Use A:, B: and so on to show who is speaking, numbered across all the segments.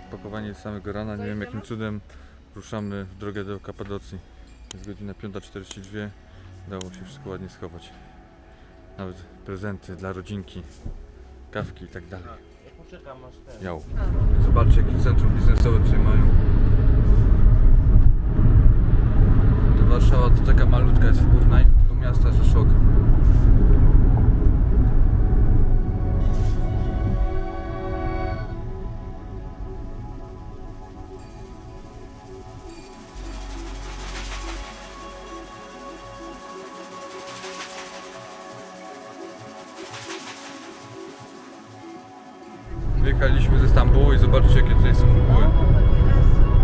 A: zapakowanie samego rana. Nie wiem jakim cudem ruszamy w drogę do Kapadocji. Jest godzina 5.42. Dało się wszystko ładnie schować. Nawet prezenty dla rodzinki, kawki i tak dalej.
B: Ja poczekam aż ten.
A: Miał. Zobaczcie jakie centrum biznesowe tutaj mają. To Warszawa to taka malutka jest w porównaniu do miasta, że szok. I zobaczcie jakie tutaj są mgły.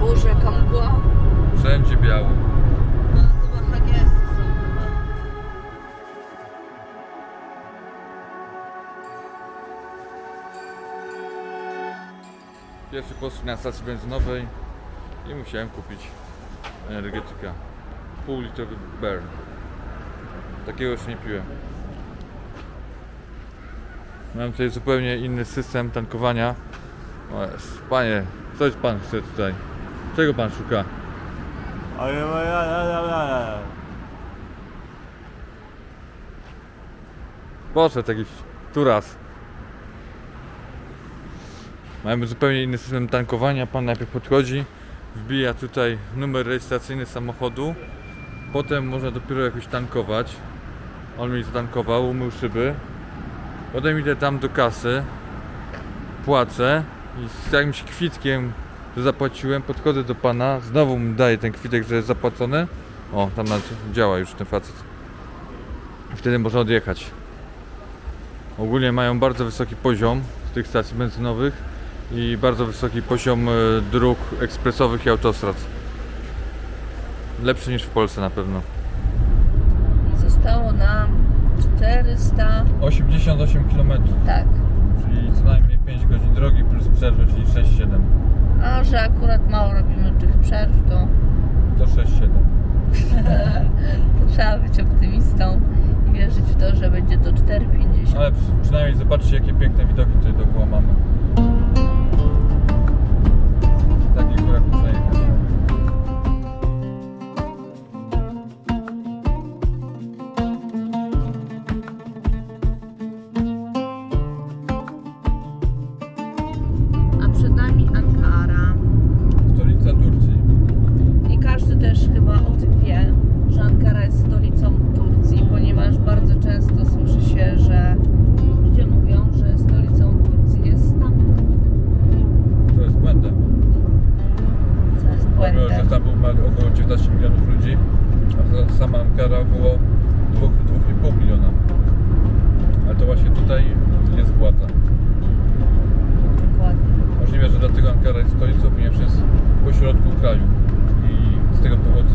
C: Boże, jaka mgła.
A: Wszędzie biało.
C: No, chyba są.
A: Pierwszy postój na stacji benzynowej i musiałem kupić energetyka. Pół litrowy Bear. Takiego już nie piłem. Mam tutaj zupełnie inny system tankowania. O jest. Panie, coś pan chce tutaj? Czego pan szuka? Poszedł jakiś turas. Mamy zupełnie inny system tankowania. Pan najpierw podchodzi, wbija tutaj numer rejestracyjny samochodu. Potem można dopiero jakoś tankować. On mi zatankował, umył szyby. Potem idę tam do kasy, płacę i z jakimś kwitkiem, że zapłaciłem, podchodzę do pana, znowu mu daję ten kwitek, że jest zapłacony. O, tam nawet działa już ten facet. Wtedy można odjechać. Ogólnie mają bardzo wysoki poziom tych stacji benzynowych i bardzo wysoki poziom e, dróg ekspresowych i autostrad. Lepszy niż w Polsce na pewno.
C: I zostało nam 400,
A: 88 km,
C: tak.
A: Czyli co najmniej 5 godzin drogi plus przerwy, czyli 6-7.
C: A że akurat mało robimy tych przerw, to,
A: To 6-7.
C: to trzeba być optymistą i wierzyć w to, że będzie to 4,50.
A: Ale przy- przynajmniej zobaczcie jakie piękne widoki tutaj dookoła mamy.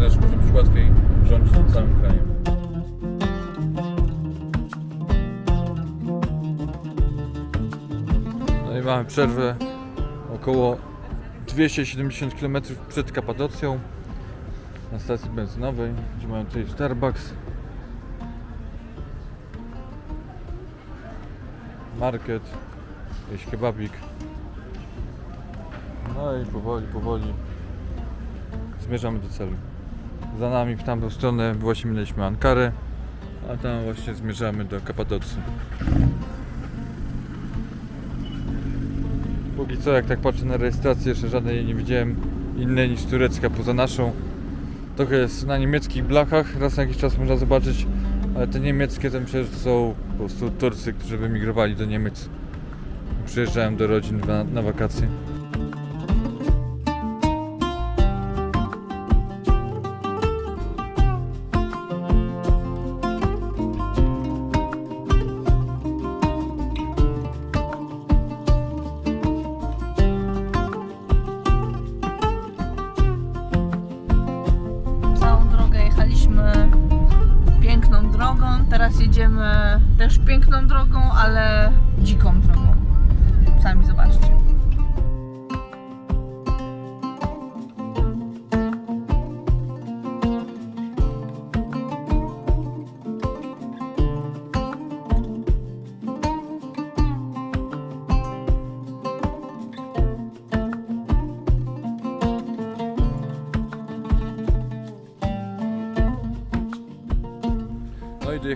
C: Też
A: może być łatwiej rządzić całym krajem. No i mamy przerwę około 270 km przed Kapadocją na stacji benzynowej, gdzie mają tutaj Starbucks, market, jakiś kebabik. No i powoli, powoli zmierzamy do celu. Za nami w tamtą stronę właśnie minęliśmy Ankarę, a tam właśnie zmierzamy do Kapadocji. Póki co, jak tak patrzę na rejestrację, jeszcze żadnej nie widziałem innej niż turecka poza naszą. Trochę jest na niemieckich blachach, raz na jakiś czas można zobaczyć, ale te niemieckie to myślę, że są po prostu Turcy, którzy wymigrowali do Niemiec. Przyjeżdżałem do rodzin na, na wakacje.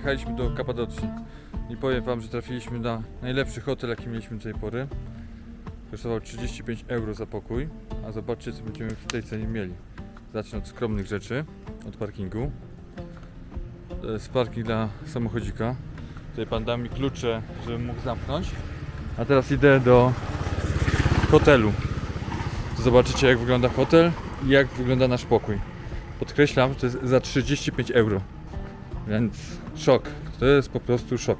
A: Pojechaliśmy do Kapadocji. I powiem wam, że trafiliśmy na najlepszy hotel, jaki mieliśmy do tej pory. Kosztował 35 euro za pokój, a zobaczcie co będziemy w tej cenie mieli. Zacznę od skromnych rzeczy, od parkingu. To jest parking dla samochodzika. Tutaj pan da mi klucze, żebym mógł zamknąć. A teraz idę do hotelu. Zobaczycie jak wygląda hotel i jak wygląda nasz pokój. Podkreślam, że to jest za 35 euro. Więc szok. To jest po prostu szok.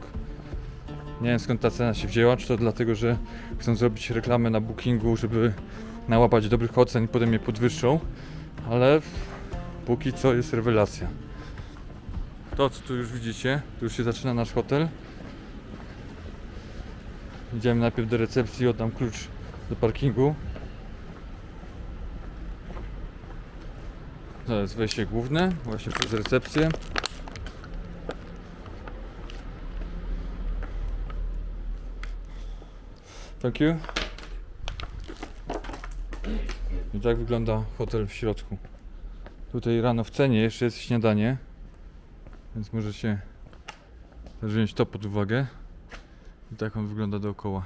A: Nie wiem skąd ta cena się wzięła, czy to dlatego, że chcą zrobić reklamę na bookingu, żeby nałapać dobrych ocen i potem je podwyższą, ale póki co jest rewelacja. To co tu już widzicie, tu już się zaczyna nasz hotel. Idziemy najpierw do recepcji, oddam klucz do parkingu. To jest wejście główne, właśnie przez recepcję. Thank you. I tak wygląda hotel w środku. Tutaj rano w cenie jeszcze jest śniadanie, więc możecie też wziąć to pod uwagę. I tak on wygląda dookoła.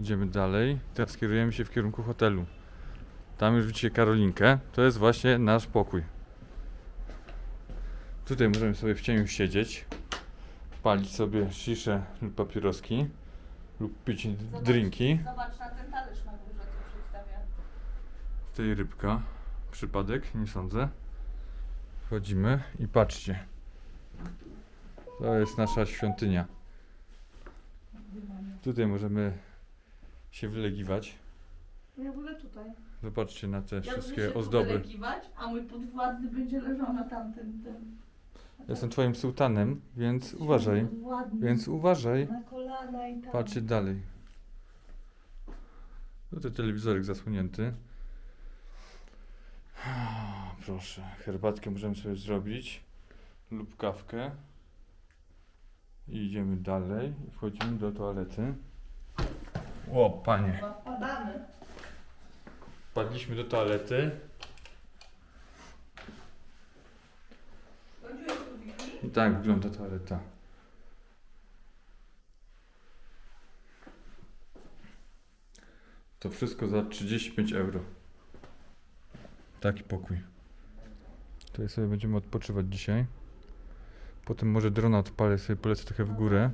A: Idziemy dalej. Teraz kierujemy się w kierunku hotelu. Tam już widzicie Karolinkę. To jest właśnie nasz pokój. Tutaj możemy sobie w cieniu siedzieć, palić sobie sziszę lub papieroski, lub pić drinki.
C: Zobacz na ten talerz na górze, co przedstawia.
A: Tutaj rybka. Przypadek? Nie sądzę. Wchodzimy i patrzcie. To jest nasza świątynia. Tutaj możemy się wylegiwać.
C: Ja wolę tutaj.
A: Zobaczcie na te
C: Ja
A: wszystkie ozdoby.
C: a mój podwładny będzie leżał na tamtym tym.
A: Jestem twoim sułtanem, więc uważaj.
C: Podwładny.
A: Więc uważaj.
C: Na kolana i tam.
A: Patrzcie dalej. Tutaj telewizorek zasłonięty. Proszę, herbatkę możemy sobie zrobić lub kawkę. I idziemy dalej. Wchodzimy do toalety. O, panie.
C: Wpadamy.
A: Wpadliśmy do toalety. I tak wygląda toaleta. To wszystko za 35 euro. Taki pokój. Tutaj sobie będziemy odpoczywać dzisiaj. Potem może drona odpalę sobie polecę trochę w górę.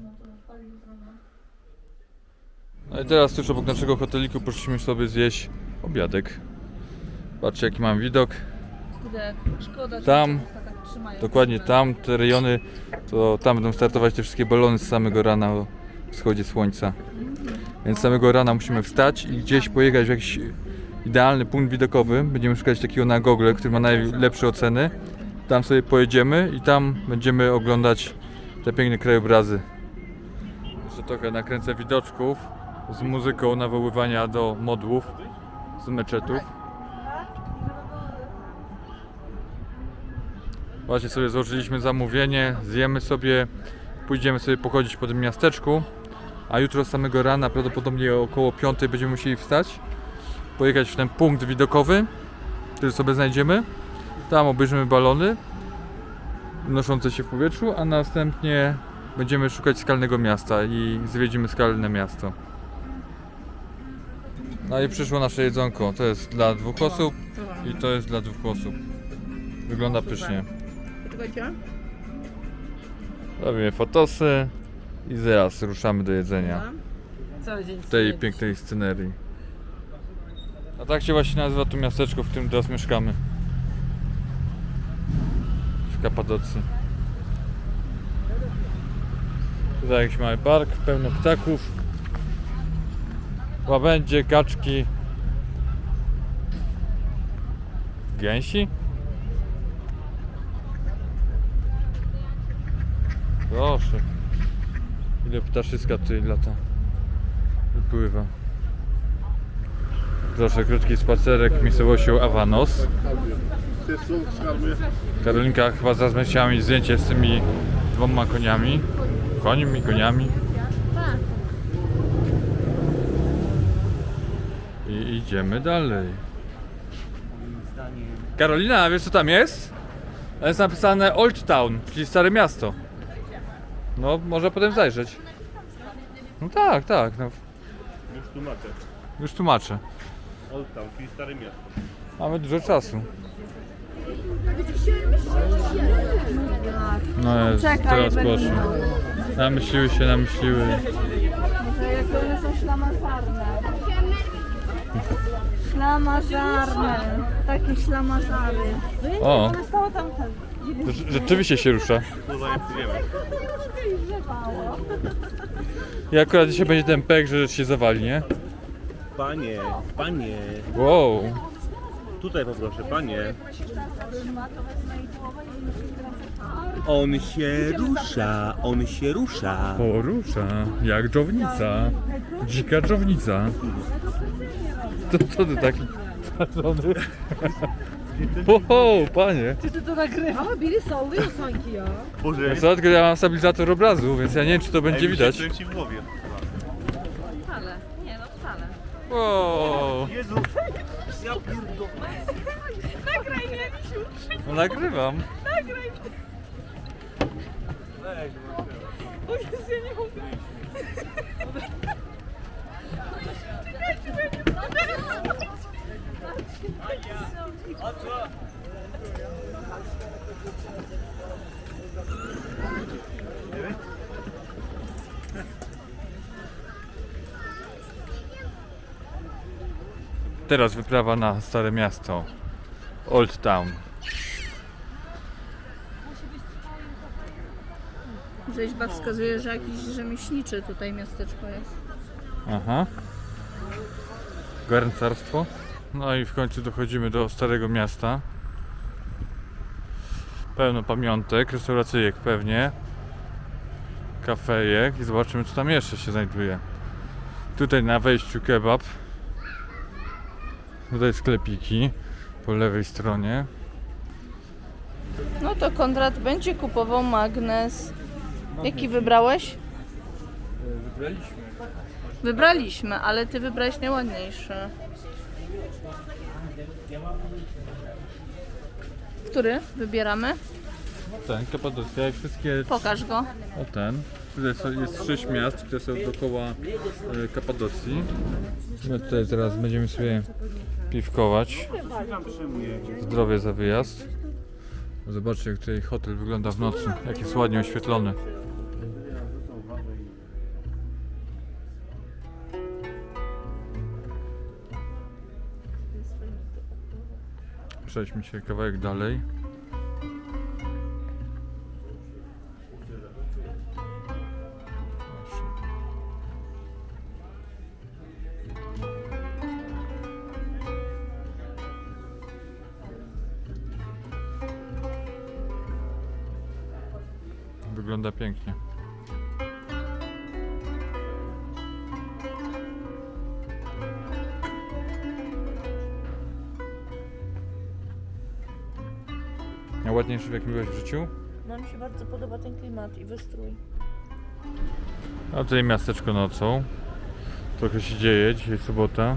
C: No
A: i teraz tuż obok naszego hoteliku poszliśmy sobie zjeść obiadek. Patrzcie jaki mam widok.
C: Kurde, szkoda, że
A: Tam,
C: tak trzymają.
A: Dokładnie tam, te rejony, to tam będą startować te wszystkie balony z samego rana o wschodzie słońca. Więc z samego rana musimy wstać i gdzieś pojechać w jakiś idealny punkt widokowy. Będziemy szukać takiego na Google, który ma najlepsze oceny. Tam sobie pojedziemy i tam będziemy oglądać te piękne krajobrazy. Jeszcze trochę nakręcę widoczków z muzyką nawoływania do modłów z meczetów. Właśnie sobie złożyliśmy zamówienie, zjemy sobie, pójdziemy sobie pochodzić po tym miasteczku, a jutro z samego rana, prawdopodobnie około 5 będziemy musieli wstać, pojechać w ten punkt widokowy, który sobie znajdziemy. Tam obejrzymy balony unoszące się w powietrzu, a następnie będziemy szukać skalnego miasta i zwiedzimy skalne miasto. No i przyszło nasze jedzonko. To jest dla dwóch osób i to jest dla dwóch osób. Wygląda pysznie.
C: Poczekajcie.
A: Robimy fotosy i zaraz ruszamy do jedzenia
C: Cały dzień
A: w tej pięknej scenerii. A tak się właśnie nazywa to miasteczko, w którym teraz mieszkamy. W Kapadocji. Tutaj jakiś mały park, pełno ptaków. Łabędzie, kaczki. Gęsi? Proszę. Ile ptaszyska tutaj lata. Wypływa. Proszę, krótki spacerek miejscowością Avanos. Karolinka chyba zaraz będzie zdjęcie z tymi dwoma koniami. Końmi, koniami. Idziemy dalej. Karolina, wiesz co tam jest? Tam Jest napisane Old Town, czyli Stare Miasto. No, może potem zajrzeć. No tak, tak, no,
D: Już tłumaczę.
A: już tłumaczę.
D: Old Town, czyli Stare Miasto.
A: Mamy dużo czasu. No jest,
C: Czekaj,
A: teraz
C: będę
A: poszło. Namyśliły się, namyśliły.
C: Może jak one są ślamazarne. Ślamazarne. Takie ślamazary.
A: O,
C: One stało tam tam.
A: rze- rzeczywiście się rusza. I akurat dzisiaj będzie ten pek, że się zawali, nie?
D: Panie, panie.
A: Wow.
D: Tutaj poproszę, panie. On się rusza, on się rusza.
A: Porusza, jak dżownica. Dzika dżownica. To co ty taki twarzony? Oho, panie.
C: Czy ty to nagrywasz? Bili są, wysoki, ja.
D: Boże,
A: Co, tylko ja mam stabilizator obrazu, więc ja nie wiem czy to będzie widać.
D: kręci w głowie.
C: Wcale. Nie no, wcale.
A: O,
D: Jezu, ja pierdolę.
C: Nagraj mnie, misiu.
A: no nagrywam.
C: Nagraj mnie. O Jezu, ja nie mogę.
A: Teraz wyprawa na Stare Miasto. Old Town.
C: Rzeźba wskazuje, że jakiś rzemieślniczy tutaj miasteczko jest.
A: Aha. Garncarstwo. No i w końcu dochodzimy do Starego Miasta. Pełno pamiątek, restauracyjek pewnie. Kafejek i zobaczymy co tam jeszcze się znajduje. Tutaj na wejściu kebab. Tutaj sklepiki po lewej stronie.
C: No to Konrad będzie kupował magnes. Jaki wybrałeś?
A: Wybraliśmy.
C: Wybraliśmy, ale ty wybrałeś najładniejszy. Który wybieramy?
A: Ten, Kapadocja, jak wszystkie
C: Pokaż go.
A: O ten. Tutaj są- jest sześć miast, które są dookoła e, Kapadocji. My tutaj teraz będziemy sobie piwkować. Zdrowie za wyjazd. Zobaczcie jak tutaj hotel wygląda w nocy. Jak jest ładnie oświetlony. Przejdźmy się kawałek dalej. Najładniejszy w jakim byłeś w życiu?
C: No mi się bardzo podoba ten klimat i wystrój.
A: A tutaj miasteczko nocą. Trochę się dzieje, dzisiaj sobota.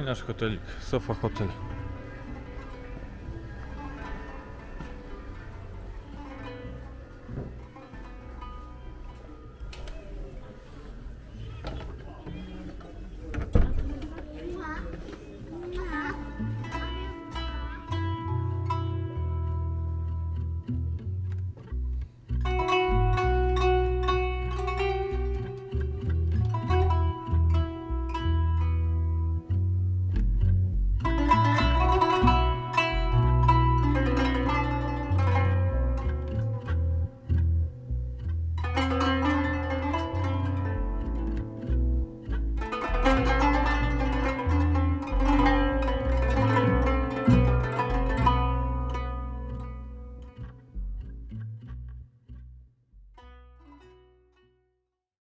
A: I nasz hotelik, Sofa Hotel.